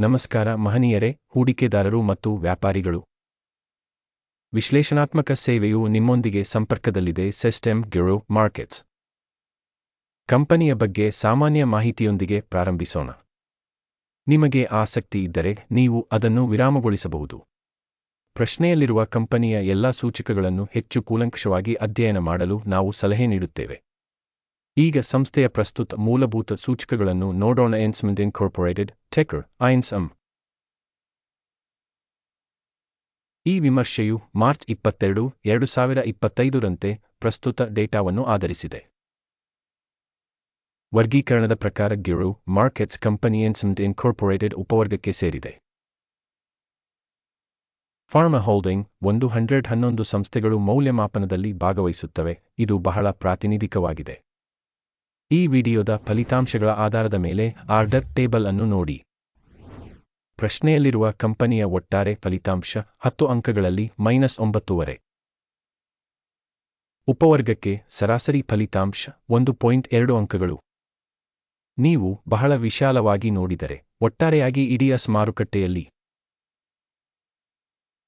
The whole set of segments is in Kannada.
ನಮಸ್ಕಾರ ಮಹನೀಯರೇ, ಹೂಡಿಕೆದಾರರು ಮತ್ತು ವ್ಯಾಪಾರಿಗಳು. ವಿಶ್ಲೇಷಣಾತ್ಮಕ ಸೇವೆಯು ನಿಮ್ಮೊಂದಿಗೆ ಸಂಪರ್ಕದಲ್ಲಿದೆ, ಸಿಸ್ಟಮ್ ಗಿರೋ ಮಾರ್ಕೆಟ್ಸ್. ಕಂಪನಿಯ ಬಗ್ಗೆ ಸಾಮಾನ್ಯ ಮಾಹಿತಿಯೊಂದಿಗೆ ಪ್ರಾರಂಭಿಸೋಣ. ನಿಮಗೆ ಆಸಕ್ತಿ ಇದ್ದರೆ ನೀವು ಅದನ್ನು ವಿರಾಮಗೊಳಿಸಬಹುದು. ಪ್ರಶ್ನೆಯಲ್ಲಿರುವ ಕಂಪನಿಯ ಎಲ್ಲಾ ಸೂಚಕಗಳನ್ನು ಹೆಚ್ಚು ಕೂಲಂಕಷವಾಗಿ ಅಧ್ಯಯನ ಮಾಡಲು ನಾವು ಸಲಹೆ ನೀಡುತ್ತೇವೆ. ಈಗ ಸಂಸ್ಥೆಯ ಪ್ರಸ್ತುತ ಮೂಲಭೂತ ಸೂಚಕಗಳನ್ನು ನೋಡೋಣ ಎನ್ಸ್ಮೆಂಟ್ ಇನ್ಕಾರ್ಪೊರೇಟೆಡ್ ಟೆಕರ್ ಐನ್ಸಮ್ ಈ ವಿಮರ್ಶೆಯು ಮಾರ್ಚ್ ಇಪ್ಪತ್ತೆರಡು, ಎರಡು ಸಾವಿರ ಇಪ್ಪತ್ತೈದರಂತೆ ಪ್ರಸ್ತುತ ಡೇಟಾವನ್ನು ಆಧರಿಸಿದೆ. ವರ್ಗೀಕರಣದ ಪ್ರಕಾರ ಗಿರು ಮಾರ್ಕೆಟ್ಸ್ ಕಂಪನಿ ಎನ್ಸ್ಮೆಂಟ್ ಇನ್ಕಾರ್ಪೊರೇಟೆಡ್ ಉಪವರ್ಗಕ್ಕೆ ಸೇರಿದೆ. ಫಾರ್ಮಾ ಹೋಲ್ಡಿಂಗ್ ಒಂದು ಹಂಡ್ರೆಡ್ ಹನ್ನೊಂದು ಸಂಸ್ಥೆಗಳು ಮೌಲ್ಯಮಾಪನದಲ್ಲಿ ಭಾಗವಹಿಸುತ್ತವೆ. ಇದು ಬಹಳ ಪ್ರಾತಿನಿಧಿಕವಾಗಿದೆ. ಈ ವಿಡಿಯೋದ ಫಲಿತಾಂಶಗಳ ಆಧಾರದ ಮೇಲೆ ಆರ್ಡರ್ ಟೇಬಲ್ ಅನ್ನು ನೋಡಿ. ಪ್ರಶ್ನೆಯಲ್ಲಿರುವ ಕಂಪನಿಯ ಒಟ್ಟಾರೆ ಫಲಿತಾಂಶ ಹತ್ತು ಅಂಕಗಳಲ್ಲಿ ಮೈನಸ್ ಒಂಬತ್ತುವರೆ. ಉಪವರ್ಗಕ್ಕೆ ಸರಾಸರಿ ಫಲಿತಾಂಶ ಒಂದು ಪಾಯಿಂಟ್ ಎರಡು ಅಂಕಗಳು. ನೀವು ಬಹಳ ವಿಶಾಲವಾಗಿ ನೋಡಿದರೆ ಒಟ್ಟಾರೆಯಾಗಿ ಇಡೀ ಅಸ್ ಮಾರುಕಟ್ಟೆಯಲ್ಲಿ.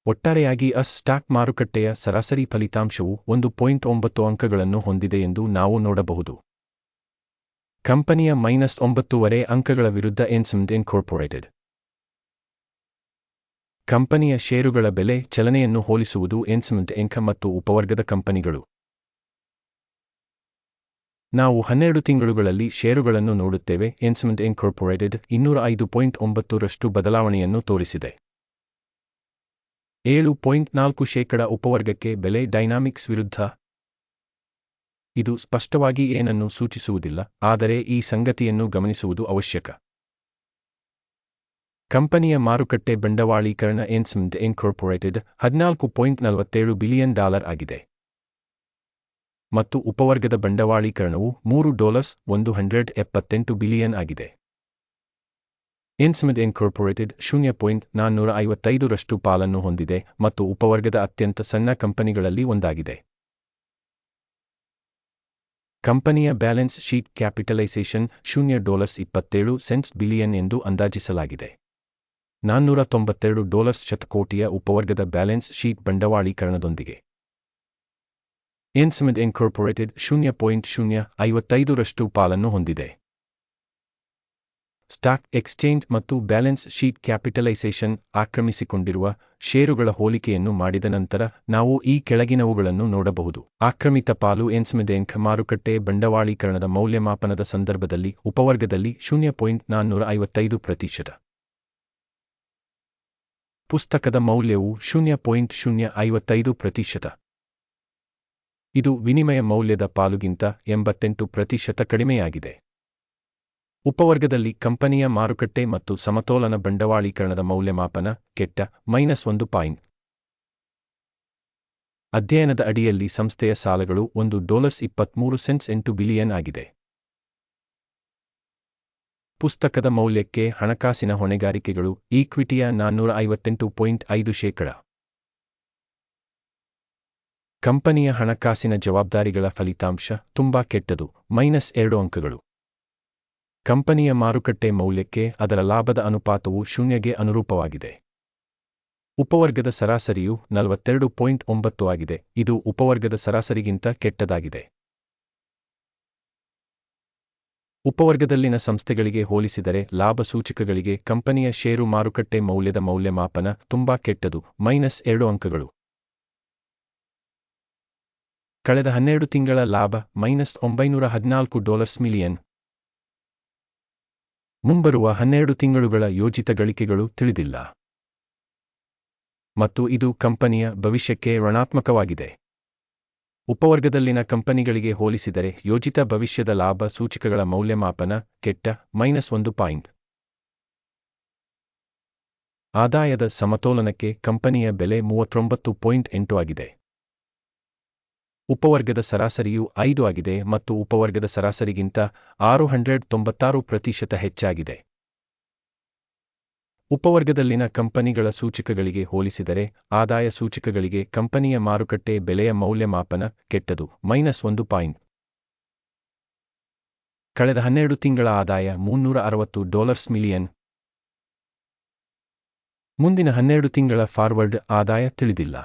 ಒಟ್ಟಾರೆಯಾಗಿ ಅಸ್ ಸ್ಟಾಕ್ ಮಾರುಕಟ್ಟೆಯ ಸರಾಸರಿ ಫಲಿತಾಂಶವು ಒಂದು ಪಾಯಿಂಟ್ ಒಂಬತ್ತು ಅಂಕಗಳನ್ನು ಹೊಂದಿದೆ ಎಂದು ನಾವು ನೋಡಬಹುದು. ಕಂಪನಿಯ ಮೈನಸ್ ಒಂಬತ್ತೂವರೆ ಅಂಕಗಳ ವಿರುದ್ಧ ಎನ್ಸ್ಮ್ಡ್ ಇನ್ಕಾರ್ಪೊರೇಟೆಡ್ ಕಂಪನಿಯ ಷೇರುಗಳ ಬೆಲೆ ಚಲನೆಯನ್ನು ಹೋಲಿಸುವುದು ಎನ್ಸ್ಮ್ಡ್ ಎಂಕ ಮತ್ತು ಉಪವರ್ಗದ ಕಂಪನಿಗಳು. ನಾವು ಹನ್ನೆರಡು ತಿಂಗಳುಗಳಲ್ಲಿ ಷೇರುಗಳನ್ನು ನೋಡುತ್ತೇವೆ ಎನ್ಸ್ಮ್ಡ್ ಇನ್ಕಾರ್ಪೊರೇಟೆಡ್ ಇನ್ನೂರ ಐದು ಪಾಯಿಂಟ್ ಒಂಬತ್ತರಷ್ಟು ಬದಲಾವಣೆಯನ್ನು ತೋರಿಸಿದೆ. ಏಳು ಪಾಯಿಂಟ್ ನಾಲ್ಕು ಶೇಕಡ ಉಪವರ್ಗಕ್ಕೆ ಬೆಲೆ ಡೈನಾಮಿಕ್ಸ್ ವಿರುದ್ಧ ಇದು ಸ್ಪಷ್ಟವಾಗಿ ಏನನ್ನು ಸೂಚಿಸುವುದಿಲ್ಲ, ಆದರೆ ಈ ಸಂಗತಿಯನ್ನು ಗಮನಿಸುವುದು ಅವಶ್ಯಕ. ಕಂಪನಿಯ ಮಾರುಕಟ್ಟೆ ಬಂಡವಾಳೀಕರಣ ಎನ್ಸ್ಮ್ಡ್ ಇನ್ಕಾರ್ಪೊರೇಟೆಡ್ ಹದಿನಾಲ್ಕು ಪಾಯಿಂಟ್ ನಲವತ್ತೇಳು ಬಿಲಿಯನ್ ಡಾಲರ್ ಆಗಿದೆ. ಮತ್ತು ಉಪವರ್ಗದ ಬಂಡವಾಳೀಕರಣವು ಮೂರು ಡಾಲರ್ಸ್ ಒಂದು ಹಂಡ್ರೆಡ್ ಎಪ್ಪತ್ತೆಂಟು ಬಿಲಿಯನ್ ಆಗಿದೆ. ಇನ್ಸ್ಮಿಡ್ ಇನ್ಕಾರ್ಪೊರೇಟೆಡ್ ಶೂನ್ಯ ಪಾಯಿಂಟ್ ನಾನ್ನೂರ ಐವತ್ತೈದರಷ್ಟು ಪಾಲನ್ನು ಹೊಂದಿದೆ ಮತ್ತು ಉಪವರ್ಗದ ಅತ್ಯಂತ ಸಣ್ಣ ಕಂಪನಿಗಳಲ್ಲಿ ಒಂದಾಗಿದೆ. ಕಂಪನಿಯ ಬ್ಯಾಲೆನ್ಸ್ ಶೀಟ್ ಕ್ಯಾಪಿಟಲೈಸೇಷನ್ ಶೂನ್ಯ ಡಾಲರ್ಸ್ ಇಪ್ಪತ್ತೇಳು ಸೆಂಟ್ಸ್ ಬಿಲಿಯನ್ ಎಂದು ಅಂದಾಜಿಸಲಾಗಿದೆ. ನಾನ್ನೂರ ತೊಂಬತ್ತೆರಡು ಡಾಲರ್ಸ್ ಶತಕೋಟಿಯ ಉಪವರ್ಗದ ಬ್ಯಾಲೆನ್ಸ್ ಶೀಟ್ ಬಂಡವಾಳೀಕರಣದೊಂದಿಗೆ. ಎನ್ಸ್ಮಿಡ್ ಇನ್ಕಾರ್ಪೊರೇಟೆಡ್ ಶೂನ್ಯ ಪಾಯಿಂಟ್ ಶೂನ್ಯ ಐವತ್ತೈದರಷ್ಟು ಪಾಲನ್ನು ಹೊಂದಿದೆ. ಸ್ಟಾಕ್ ಎಕ್ಸ್ಚೇಂಜ್ ಮತ್ತು ಬ್ಯಾಲೆನ್ಸ್ ಶೀಟ್ ಕ್ಯಾಪಿಟಲೈಸೇಷನ್ ಆಕ್ರಮಿಸಿಕೊಂಡಿರುವ ಷೇರುಗಳ ಹೋಲಿಕೆಯನ್ನು ಮಾಡಿದ ನಂತರ ನಾವು ಈ ಕೆಳಗಿನವುಗಳನ್ನು ನೋಡಬಹುದು. ಆಕ್ರಮಿತ ಪಾಲು ಎನ್ಸ್ಮೆದೆಂಕ್ ಮಾರುಕಟ್ಟೆ ಬಂಡವಾಳೀಕರಣದ ಮೌಲ್ಯಮಾಪನದ ಸಂದರ್ಭದಲ್ಲಿ ಉಪವರ್ಗದಲ್ಲಿ ಶೂನ್ಯ ಪಾಯಿಂಟ್ ನಾನ್ನೂರ ಐವತ್ತೈದು ಪ್ರತಿಶತ. ಪುಸ್ತಕದ ಮೌಲ್ಯವು ಶೂನ್ಯ ಪಾಯಿಂಟ್ ಶೂನ್ಯ ಐವತ್ತೈದು ಪ್ರತಿಶತ. ಇದು ವಿನಿಮಯ ಮೌಲ್ಯದ ಪಾಲುಗಿಂತ ಎಂಬತ್ತೆಂಟು ಪ್ರತಿಶತ ಕಡಿಮೆಯಾಗಿದೆ. ಉಪವರ್ಗದಲ್ಲಿ ಕಂಪನಿಯ ಮಾರುಕಟ್ಟೆ ಮತ್ತು ಸಮತೋಲನ ಬಂಡವಾಳೀಕರಣದ ಮೌಲ್ಯಮಾಪನ, ಕೆಟ್ಟ, ಮೈನಸ್ ಒಂದು ಪಾಯಿಂಟ್. ಅಧ್ಯಯನದ ಅಡಿಯಲ್ಲಿ ಸಂಸ್ಥೆಯ ಸಾಲಗಳು ಒಂದು ಡಾಲರ್ಸ್ ಇಪ್ಪತ್ಮೂರು ಸೆಂಟ್ಸ್ ಎಂಟು ಬಿಲಿಯನ್ ಆಗಿದೆ. ಪುಸ್ತಕದ ಮೌಲ್ಯಕ್ಕೆ ಹಣಕಾಸಿನ ಹೊಣೆಗಾರಿಕೆಗಳು, ಈಕ್ವಿಟಿಯ ನಾನ್ನೂರ ಐವತ್ತೆಂಟು ಪಾಯಿಂಟ್ ಐದು ಶೇಕಡ. ಕಂಪನಿಯ ಹಣಕಾಸಿನ ಜವಾಬ್ದಾರಿಗಳ ಫಲಿತಾಂಶ ತುಂಬಾ ಕೆಟ್ಟದು, ಮೈನಸ್ ಎರಡು ಅಂಕಗಳು. ಕಂಪನಿಯ ಮಾರುಕಟ್ಟೆ ಮೌಲ್ಯಕ್ಕೆ ಅದರ ಲಾಭದ ಅನುಪಾತವು ಶೂನ್ಯಗೆ ಅನುರೂಪವಾಗಿದೆ. ಉಪವರ್ಗದ ಸರಾಸರಿಯು ನಲವತ್ತೆರಡು ಪಾಯಿಂಟ್ ಒಂಬತ್ತು ಆಗಿದೆ. ಇದು ಉಪವರ್ಗದ ಸರಾಸರಿಗಿಂತ ಕೆಟ್ಟದಾಗಿದೆ. ಉಪವರ್ಗದಲ್ಲಿನ ಸಂಸ್ಥೆಗಳಿಗೆ ಹೋಲಿಸಿದರೆ ಲಾಭ ಸೂಚಕಗಳಿಗೆ ಕಂಪನಿಯ ಷೇರು ಮಾರುಕಟ್ಟೆ ಮೌಲ್ಯದ ಮೌಲ್ಯಮಾಪನ ತುಂಬಾ ಕೆಟ್ಟದು. ಮೈನಸ್ ಎರಡು ಅಂಕಗಳು. ಕಳೆದ ಹನ್ನೆರಡು ತಿಂಗಳ ಲಾಭ ಮೈನಸ್ ಒಂಬೈನೂರ ಹದಿನಾಲ್ಕು ಡಾಲರ್ಸ್ ಮಿಲಿಯನ್. ಮುಂಬರುವ ಹನ್ನೆರಡು ತಿಂಗಳುಗಳ ಯೋಜಿತ ಗಳಿಕೆಗಳು ತಿಳಿದಿಲ್ಲ. ಮತ್ತು ಇದು ಕಂಪನಿಯ ಭವಿಷ್ಯಕ್ಕೆ ಋಣಾತ್ಮಕವಾಗಿದೆ. ಉಪವರ್ಗದಲ್ಲಿನ ಕಂಪನಿಗಳಿಗೆ ಹೋಲಿಸಿದರೆ ಯೋಜಿತ ಭವಿಷ್ಯದ ಲಾಭ ಸೂಚಕಗಳ ಮೌಲ್ಯಮಾಪನ ಕೆಟ್ಟ ಮೈನಸ್ ಒಂದು ಪಾಯಿಂಟ್. ಆದಾಯದ ಸಮತೋಲನಕ್ಕೆ ಕಂಪನಿಯ ಬೆಲೆ ಮೂವತ್ತೊಂಬತ್ತು ಪಾಯಿಂಟ್ ಎಂಟು ಆಗಿದೆ. ಉಪವರ್ಗದ ಸರಾಸರಿಯು ಐದು ಆಗಿದೆ ಮತ್ತು ಉಪವರ್ಗದ ಸರಾಸರಿಗಿಂತ ಆರು ಹಂಡ್ರೆಡ್ ತೊಂಬತ್ತಾರು ಪ್ರತಿಶತ ಹೆಚ್ಚಾಗಿದೆ. ಉಪವರ್ಗದಲ್ಲಿನ ಕಂಪನಿಗಳ ಸೂಚಕಗಳಿಗೆ ಹೋಲಿಸಿದರೆ ಆದಾಯ ಸೂಚಕಗಳಿಗೆ ಕಂಪನಿಯ ಮಾರುಕಟ್ಟೆ ಬೆಲೆಯ ಮೌಲ್ಯಮಾಪನ ಕೆಟ್ಟದು, ಮೈನಸ್ ಒಂದು ಪಾಯಿಂಟ್. ಕಳೆದ ಹನ್ನೆರಡು ತಿಂಗಳ ಆದಾಯ ಮುನ್ನೂರ ಅರವತ್ತು ಡಾಲರ್ಸ್ ಮಿಲಿಯನ್. ಮುಂದಿನ ಹನ್ನೆರಡು ತಿಂಗಳ ಫಾರ್ವರ್ಡ್ ಆದಾಯ ತಿಳಿದಿಲ್ಲ.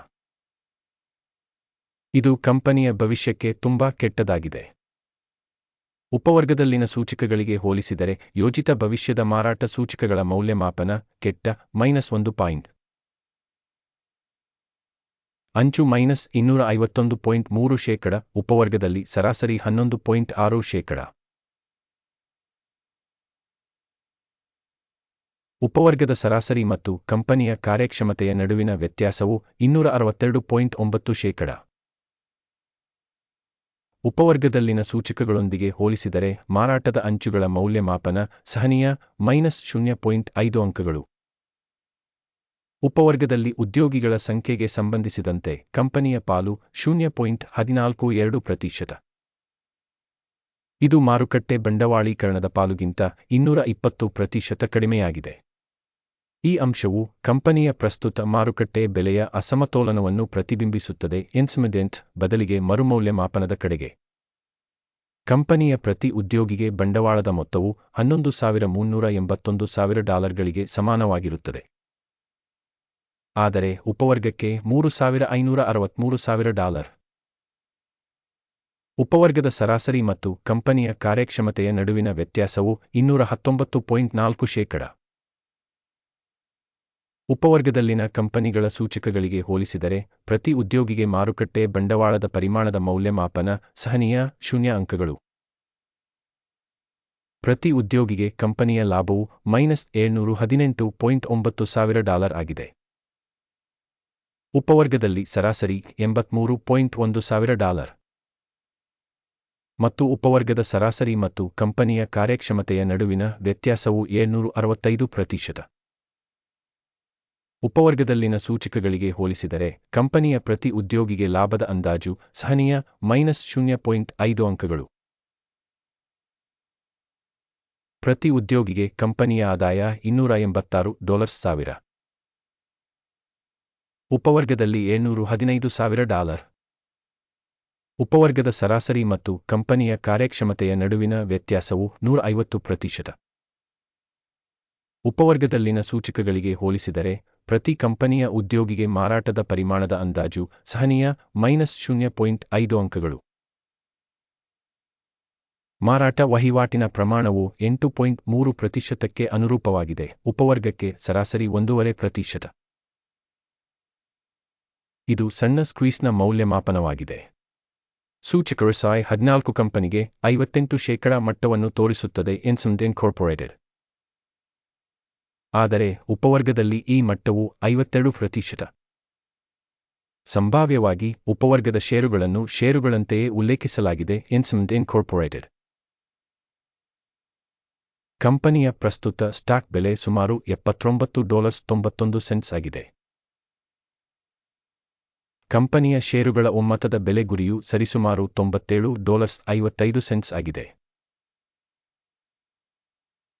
ಇದು ಕಂಪನಿಯ ಭವಿಷ್ಯಕ್ಕೆ ತುಂಬಾ ಕೆಟ್ಟದಾಗಿದೆ. ಉಪವರ್ಗದಲ್ಲಿನ ಸೂಚಕಗಳಿಗೆ ಹೋಲಿಸಿದರೆ ಯೋಜಿತ ಭವಿಷ್ಯದ ಮಾರಾಟ ಸೂಚಕಗಳ ಮೌಲ್ಯಮಾಪನ ಕೆಟ್ಟ ಮೈನಸ್ ಒಂದು ಪಾಯಿಂಟ್. ಅಂಚು ಮೈನಸ್ ಇನ್ನೂರ ಐವತ್ತೊಂದು ಪಾಯಿಂಟ್ ಮೂರು ಶೇಕಡ, ಉಪವರ್ಗದಲ್ಲಿ ಸರಾಸರಿ ಹನ್ನೊಂದು ಪಾಯಿಂಟ್ ಆರು ಶೇಕಡ. ಉಪವರ್ಗದ ಸರಾಸರಿ ಮತ್ತು ಕಂಪನಿಯ ಕಾರ್ಯಕ್ಷಮತೆಯ ನಡುವಿನ ವ್ಯತ್ಯಾಸವು ಇನ್ನೂರ ಅರವತ್ತೆರಡು ಪಾಯಿಂಟ್ ಒಂಬತ್ತು ಶೇಕಡ. ಉಪವರ್ಗದಲ್ಲಿನ ಸೂಚಕಗಳೊಂದಿಗೆ ಹೋಲಿಸಿದರೆ ಮಾರಾಟದ ಅಂಚುಗಳ ಮೌಲ್ಯಮಾಪನ ಸಹನೀಯ ಮೈನಸ್ ಶೂನ್ಯ ಪಾಯಿಂಟ್ ಐದು ಅಂಕಗಳು. ಉಪವರ್ಗದಲ್ಲಿ ಉದ್ಯೋಗಿಗಳ ಸಂಖ್ಯೆಗೆ ಸಂಬಂಧಿಸಿದಂತೆ ಕಂಪನಿಯ ಪಾಲು ಶೂನ್ಯ ಪಾಯಿಂಟ್ ಹದಿನಾಲ್ಕು ಎರಡು ಪ್ರತಿಶತ. ಇದು ಮಾರುಕಟ್ಟೆ ಬಂಡವಾಳೀಕರಣದ ಪಾಲುಗಿಂತ ಇನ್ನೂರ ಇಪ್ಪತ್ತು ಪ್ರತಿಶತ ಕಡಿಮೆಯಾಗಿದೆ. ಈ ಅಂಶವು ಕಂಪನಿಯ ಪ್ರಸ್ತುತ ಮಾರುಕಟ್ಟೆ ಬೆಲೆಯ ಅಸಮತೋಲನವನ್ನು ಪ್ರತಿಬಿಂಬಿಸುತ್ತದೆ. ಇನ್ಸ್ಮಿಡೆಂಟ್ ಬದಲಿಗೆ ಮರುಮೌಲ್ಯಮಾಪನದ ಕಡೆಗೆ. ಕಂಪನಿಯ ಪ್ರತಿ ಉದ್ಯೋಗಿಗೆ ಬಂಡವಾಳದ ಮೊತ್ತವು ಹನ್ನೊಂದು ಸಾವಿರ ಮುನ್ನೂರ ಎಂಬತ್ತೊಂದು ಸಾವಿರ ಡಾಲರ್ಗಳಿಗೆ ಸಮಾನವಾಗಿರುತ್ತದೆ. ಆದರೆ ಉಪವರ್ಗಕ್ಕೆ ಮೂರು ಸಾವಿರ ಐನೂರ ಅರವತ್ಮೂರು ಸಾವಿರ ಡಾಲರ್. ಉಪವರ್ಗದ ಸರಾಸರಿ ಮತ್ತು ಕಂಪನಿಯ ಕಾರ್ಯಕ್ಷಮತೆಯ ನಡುವಿನ ವ್ಯತ್ಯಾಸವು ಇನ್ನೂರ ಹತ್ತೊಂಬತ್ತು ಪಾಯಿಂಟ್ ನಾಲ್ಕು ಶೇಕಡ. ಉಪವರ್ಗದಲ್ಲಿನ ಕಂಪನಿಗಳ ಸೂಚಕಗಳಿಗೆ ಹೋಲಿಸಿದರೆ, ಪ್ರತಿ ಉದ್ಯೋಗಿಗೆ ಮಾರುಕಟ್ಟೆ ಬಂಡವಾಳದ ಪರಿಮಾಣದ ಮೌಲ್ಯಮಾಪನ ಸಹನೀಯ ಶೂನ್ಯ ಅಂಕಗಳು. ಪ್ರತಿ ಉದ್ಯೋಗಿಗೆ ಕಂಪನಿಯ ಲಾಭವು ಮೈನಸ್ ಏಳ್ನೂರು ಹದಿನೆಂಟು ಪಾಯಿಂಟ್ ಒಂಬತ್ತು ಸಾವಿರ ಡಾಲರ್ ಆಗಿದೆ. ಉಪವರ್ಗದಲ್ಲಿ ಸರಾಸರಿ ಎಂಬತ್ಮೂರು ಪಾಯಿಂಟ್ ಒಂದು ಸಾವಿರ ಡಾಲರ್. ಮತ್ತು ಉಪವರ್ಗದ ಸರಾಸರಿ ಮತ್ತು ಕಂಪನಿಯ ಕಾರ್ಯಕ್ಷಮತೆಯ ನಡುವಿನ ವ್ಯತ್ಯಾಸವು ಏಳ್ನೂರು ಅರವತ್ತೈದು ಪ್ರತಿಶತ. ಉಪವರ್ಗದಲ್ಲಿನ ಸೂಚಕಗಳಿಗೆ ಹೋಲಿಸಿದರೆ, ಕಂಪನಿಯ ಪ್ರತಿ ಉದ್ಯೋಗಿಗೆ ಲಾಭದ ಅಂದಾಜು ಸಹನೀಯ ಮೈನಸ್ ಶೂನ್ಯ ಪಾಯಿಂಟ್ ಐದು ಅಂಕಗಳು. ಪ್ರತಿ ಉದ್ಯೋಗಿಗೆ ಕಂಪನಿಯ ಆದಾಯ ಇನ್ನೂರ ಎಂಬತ್ತಾರು ಡಾಲರ್ಸ್ ಸಾವಿರ. ಉಪವರ್ಗದಲ್ಲಿ ಏಳ್ನೂರು ಹದಿನೈದು ಸಾವಿರ ಡಾಲರ್. ಉಪವರ್ಗದ ಸರಾಸರಿ ಮತ್ತು ಕಂಪನಿಯ ಕಾರ್ಯಕ್ಷಮತೆಯ ನಡುವಿನ ವ್ಯತ್ಯಾಸವು ನೂರ ಐವತ್ತು ಪ್ರತಿಶತ. ಉಪವರ್ಗದಲ್ಲಿನ ಸೂಚಕಗಳಿಗೆ ಹೋಲಿಸಿದರೆ, ಪ್ರತಿ ಕಂಪನಿಯ ಉದ್ಯೋಗಿಗೆ ಮಾರಾಟದ ಪರಿಮಾಣದ ಅಂದಾಜು ಸಹನೀಯ ಮೈನಸ್ ಶೂನ್ಯ ಪಾಯಿಂಟ್ ಐದು ಅಂಕಗಳು. ಮಾರಾಟ ವಹಿವಾಟಿನ ಪ್ರಮಾಣವು ಎಂಟು ಪಾಯಿಂಟ್ ಮೂರು ಪ್ರತಿಶತಕ್ಕೆ ಅನುರೂಪವಾಗಿದೆ, ಉಪವರ್ಗಕ್ಕೆ ಸರಾಸರಿ ಒಂದೂವರೆ ಪ್ರತಿಶತ. ಇದು ಸಣ್ಣ ಸ್ಕ್ವೀಸ್ನ ಮೌಲ್ಯಮಾಪನವಾಗಿದೆ. ಸೂಚಕರು ಸಾಯ್ ಹದಿನಾಲ್ಕು ಕಂಪನಿಗೆ ಐವತ್ತೆಂಟು ಶೇಕಡಾ ಮಟ್ಟವನ್ನು ತೋರಿಸುತ್ತದೆ ಎನ್ಸಮ್ಡ್ ಇನ್ಕಾರ್ಪೊರೇಟೆಡ್ ಆದರೆ ಉಪವರ್ಗದಲ್ಲಿ ಈ ಮಟ್ಟವು ಐವತ್ತೆರಡು ಪ್ರತಿಶತ. ಸಂಭಾವ್ಯವಾಗಿ ಉಪವರ್ಗದ ಷೇರುಗಳನ್ನು ಷೇರುಗಳಂತೆಯೇ ಉಲ್ಲೇಖಿಸಲಾಗಿದೆ ಎನ್ಸಮ್ಡ್ ಇನ್ಕಾರ್ಪೊರೇಟೆಡ್ ಕಂಪನಿಯ ಪ್ರಸ್ತುತ ಸ್ಟಾಕ್ ಬೆಲೆ ಸುಮಾರು ಎಪ್ಪತ್ತೊಂಬತ್ತು ಡಾಲರ್ಸ್ ತೊಂಬತ್ತೊಂದು ಸೆಂಟ್ಸ್ ಆಗಿದೆ. ಕಂಪನಿಯ ಷೇರುಗಳ ಒಮ್ಮತದ ಬೆಲೆ ಗುರಿಯು ಸರಿಸುಮಾರು ತೊಂಬತ್ತೇಳು ಡಾಲರ್ಸ್ ಐವತ್ತೈದು ಸೆಂಟ್ಸ್ ಆಗಿದೆ.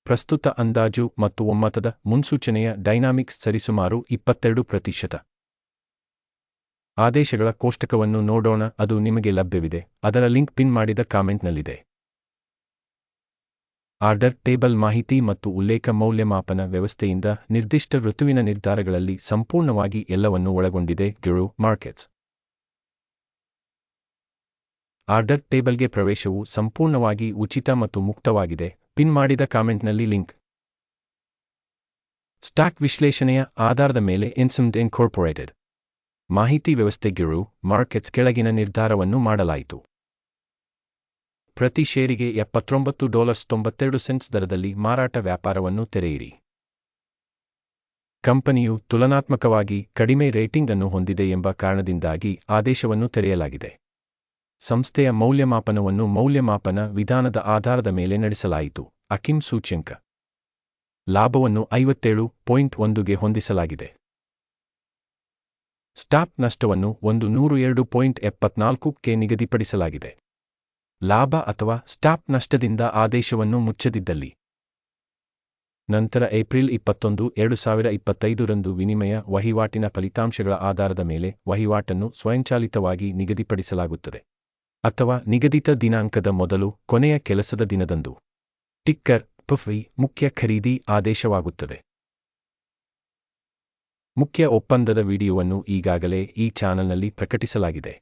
ಪ್ರಸ್ತುತ ಅಂದಾಜು ಮತ್ತು ಒಮ್ಮತದ ಮುನ್ಸೂಚನೆಯ ಡೈನಾಮಿಕ್ಸ್ ಸರಿಸುಮಾರು ಇಪ್ಪತ್ತೆರಡು ಪ್ರತಿಶತ. ಆದೇಶಗಳ ಕೋಷ್ಟಕವನ್ನು ನೋಡೋಣ, ಅದು ನಿಮಗೆ ಲಭ್ಯವಿದೆ. ಅದರ ಲಿಂಕ್ ಪಿನ್ ಮಾಡಿದ ಕಾಮೆಂಟ್ನಲ್ಲಿದೆ. ಆರ್ಡರ್ ಟೇಬಲ್ ಮಾಹಿತಿ ಮತ್ತು ಉಲ್ಲೇಖ ಮೌಲ್ಯಮಾಪನ ವ್ಯವಸ್ಥೆಯಿಂದ ನಿರ್ದಿಷ್ಟ ಋತುವಿನ ನಿರ್ಧಾರಗಳಲ್ಲಿ ಸಂಪೂರ್ಣವಾಗಿ ಎಲ್ಲವನ್ನು ಒಳಗೊಂಡಿದೆ ಗಿರು ಮಾರ್ಕೆಟ್ಸ್. ಆರ್ಡರ್ ಟೇಬಲ್ಗೆ ಪ್ರವೇಶವು ಸಂಪೂರ್ಣವಾಗಿ ಉಚಿತ ಮತ್ತು ಮುಕ್ತವಾಗಿದೆ. ಪಿನ್ ಮಾಡಿದ ಕಾಮೆಂಟ್ನಲ್ಲಿ ಲಿಂಕ್. ಸ್ಟಾಕ್ ವಿಶ್ಲೇಷಣೆಯ ಆಧಾರದ ಮೇಲೆ ಇನ್ಸಮ್ಡ್ ಇನ್ಕಾರ್ಪೊರೇಟೆಡ್ ಮಾಹಿತಿ ವ್ಯವಸ್ಥೆಗಿರು ಮಾರ್ಕೆಟ್ಸ್ ಕೆಳಗಿನ ನಿರ್ಧಾರವನ್ನು ಮಾಡಲಾಯಿತು. ಪ್ರತಿ ಷೇರಿಗೆ ಎಪ್ಪತ್ತೊಂಬತ್ತು ಡಾಲರ್ಸ್ ತೊಂಬತ್ತೆರಡು ಸೆಂಟ್ಸ್ ದರದಲ್ಲಿ ಮಾರಾಟ ವ್ಯಾಪಾರವನ್ನು ತೆರೆಯಿರಿ. ಕಂಪನಿಯು ತುಲನಾತ್ಮಕವಾಗಿ ಕಡಿಮೆ ರೇಟಿಂಗ್ ಅನ್ನು ಹೊಂದಿದೆ ಎಂಬ ಕಾರಣದಿಂದಾಗಿ ಆದೇಶವನ್ನು ತೆರೆಯಲಾಗಿದೆ. ಸಂಸ್ಥೆಯ ಮೌಲ್ಯಮಾಪನವನ್ನು ಮೌಲ್ಯಮಾಪನ ವಿಧಾನದ ಆಧಾರದ ಮೇಲೆ ನಡೆಸಲಾಯಿತು. ಅಕಿಮ್ ಸೂಚ್ಯಂಕ. ಲಾಭವನ್ನು ಐವತ್ತೇಳು ಪಾಯಿಂಟ್ ಒಂದುಗೆ ಹೊಂದಿಸಲಾಗಿದೆ. ಸ್ಟಾಪ್ ನಷ್ಟವನ್ನು ಒಂದು ನೂರು ಎರಡು ಪಾಯಿಂಟ್ ಎಪ್ಪತ್ನಾಲ್ಕಕ್ಕೆ ನಿಗದಿಪಡಿಸಲಾಗಿದೆ. ಲಾಭ ಅಥವಾ ಸ್ಟಾಪ್ ನಷ್ಟದಿಂದ ಆದೇಶವನ್ನು ಮುಚ್ಚದಿದ್ದಲ್ಲಿ. ನಂತರ ಏಪ್ರಿಲ್ ಇಪ್ಪತ್ತೊಂದು, ಎರಡು ಸಾವಿರ ಇಪ್ಪತ್ತೈದರಂದು ವಿನಿಮಯ ವಹಿವಾಟಿನ ಫಲಿತಾಂಶಗಳ ಆಧಾರದ ಮೇಲೆ ವಹಿವಾಟನ್ನು ಸ್ವಯಂಚಾಲಿತವಾಗಿ ನಿಗದಿಪಡಿಸಲಾಗುತ್ತದೆ. ಅಥವಾ ನಿಗದಿತ ದಿನಾಂಕದ ಮೊದಲು ಕೊನೆಯ ಕೆಲಸದ ದಿನದಂದು. ಟಿಕ್ಕರ್, ಪಫ್ವಿ, ಮುಖ್ಯ ಖರೀದಿ ಆದೇಶವಾಗುತ್ತದೆ. ಮುಖ್ಯ ಒಪ್ಪಂದದ ವಿಡಿಯೋವನ್ನು ಈಗಾಗಲೇ ಈ ಚಾನಲ್ನಲ್ಲಿ ಪ್ರಕಟಿಸಲಾಗಿದೆ.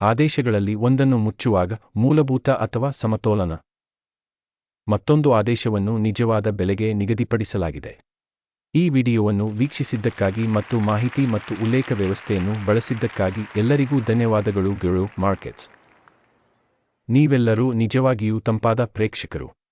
ಆದೇಶಗಳಲ್ಲಿ ಒಂದನ್ನು ಮುಚ್ಚುವಾಗ ಮೂಲಭೂತ ಅಥವಾ ಸಮತೋಲನ. ಮತ್ತೊಂದು ಆದೇಶವನ್ನು ನಿಜವಾದ ಬೆಲೆಗೆ ನಿಗದಿಪಡಿಸಲಾಗಿದೆ. ಈ ವಿಡಿಯೋವನ್ನು ವೀಕ್ಷಿಸಿದ್ದಕ್ಕಾಗಿ ಮತ್ತು ಮಾಹಿತಿ ಮತ್ತು ಉಲ್ಲೇಖ ವ್ಯವಸ್ಥೆಯನ್ನು ಬಳಸಿದ್ದಕ್ಕಾಗಿ ಎಲ್ಲರಿಗೂ ಧನ್ಯವಾದಗಳು. ಗೆರೋ ಮಾರ್ಕೆಟ್ಸ್ ನೀವೆಲ್ಲರೂ ನಿಜವಾಗಿಯೂ ತಂಪಾದ ಪ್ರೇಕ್ಷಕರು.